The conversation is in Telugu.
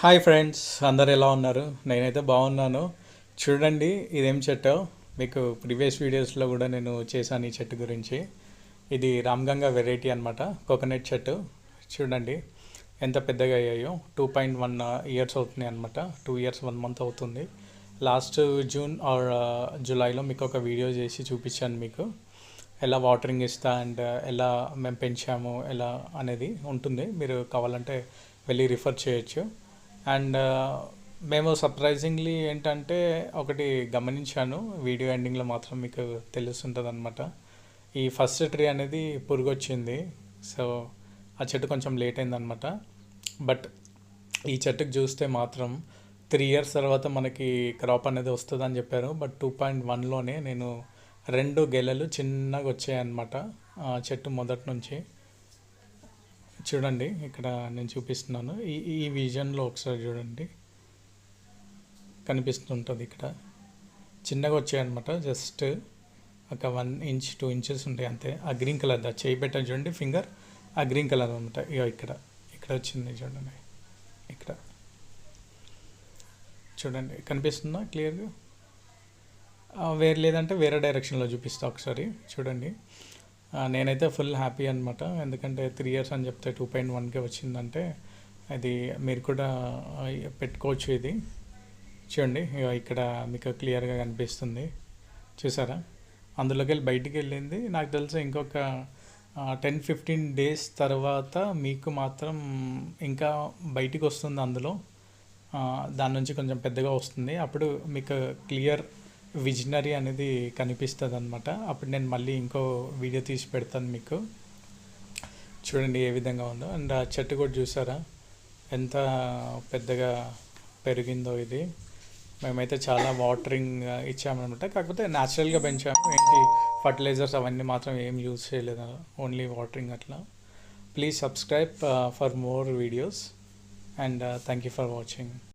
హాయ్ ఫ్రెండ్స్ అందరు ఎలా ఉన్నారు? నేనైతే బాగున్నాను. చూడండి ఇదేం చెట్టు? మీకు ప్రీవియస్ వీడియోస్లో కూడా నేను చేశాను ఈ చెట్టు గురించి. ఇది రామ్గంగా వెరైటీ అనమాట కోకోనట్ చెట్టు. చూడండి ఎంత పెద్దగా అయ్యాయో. టూ పాయింట్ వన్ ఇయర్స్ అవుతున్నాయి అనమాట టూ ఇయర్స్ వన్ మంత్ అవుతుంది. లాస్ట్ జూన్ ఆర్ జూలైలో మీకు ఒక వీడియో చేసి చూపించాను మీకు. ఎలా వాటరింగ్ ఇస్తా అండ్ uh, ఎలా మేము పెంచాము ఎలా అనేది ఉంటుంది. మీరు కావాలంటే వెళ్ళి రిఫర్ చేయొచ్చు. అండ్ మేము సర్ప్రైజింగ్లీ ఏంటంటే ఒకటి గమనించాను. వీడియో ఎండింగ్లో మాత్రం మీకు తెలుస్తుంటుంది అనమాట ఈ ఫస్ట్ ట్రీ అనేది పురుగు వచ్చింది సో ఆ చెట్టు కొంచెం లేట్ అయిందనమాట బట్ ఈ చెట్టుకు చూస్తే మాత్రం త్రీ ఇయర్స్ తర్వాత మనకి క్రాప్ అనేది వస్తుందని చెప్పారు. బట్ టూ పాయింట్ వన్లోనే నేను రెండు గెలలు చిన్నగా వచ్చాయన్నమాట ఆ చెట్టు మొదటి నుంచి. చూడండి ఇక్కడ నేను చూపిస్తున్నాను. ఈ ఈ విజన్లో ఒకసారి చూడండి. కనిపిస్తుంటుంది ఇక్కడ. చిన్నగా వచ్చాయన్నమాట జస్ట్ ఒక వన్ ఇంచ్ టూ ఇంచెస్ ఉంటాయి అంతే. ఆ గ్రీన్ కలర్ దా చేయి పెట్టాను చూడండి ఫింగర్. ఆ గ్రీన్ కలర్ అనమాట ఇక ఇక్కడ ఇక్కడ వచ్చింది చూడండి ఇక్కడ. చూడండి కనిపిస్తుందా క్లియర్గా? వేరే లేదంటే వేరే డైరెక్షన్లో చూపిస్తా ఒకసారి. చూడండి. నేనైతే ఫుల్ హ్యాపీ అనమాట ఎందుకంటే త్రీ ఇయర్స్ అని చెప్తే టూ పాయింట్ వన్కే వచ్చిందంటే అది మీరు కూడా పెట్టుకోవచ్చు ఇది. చూడండి ఇక్కడ మీకు క్లియర్గా కనిపిస్తుంది. చూసారా? అందులోకి వెళ్ళి బయటికి వెళ్ళింది. నాకు తెలిసి ఇంకొక టెన్ ఫిఫ్టీన్ డేస్ తర్వాత మీకు మాత్రం ఇంకా బయటికి వస్తుంది అందులో. దాని నుంచి కొంచెం పెద్దగా వస్తుంది. అప్పుడు మీకు క్లియర్ విజనరీ అనేది కనిపిస్తుంది అనమాట అప్పుడు నేను మళ్ళీ ఇంకో వీడియో తీసి పెడతాను మీకు. చూడండి ఏ విధంగా ఉందో. అండ్ ఆ చెట్టు కూడా చూసారా? ఎంత పెద్దగా పెరిగిందో ఇది. మేమైతే చాలా వాటరింగ్ ఇచ్చామన్నమాట. కాకపోతే న్యాచురల్గా పెంచాము. ఏంటి ఫర్టిలైజర్స్ అవన్నీ మాత్రం ఏం యూజ్ చేయలేదు. ఓన్లీ వాటరింగ్ అట్లా. Please subscribe for more videos and thank you for watching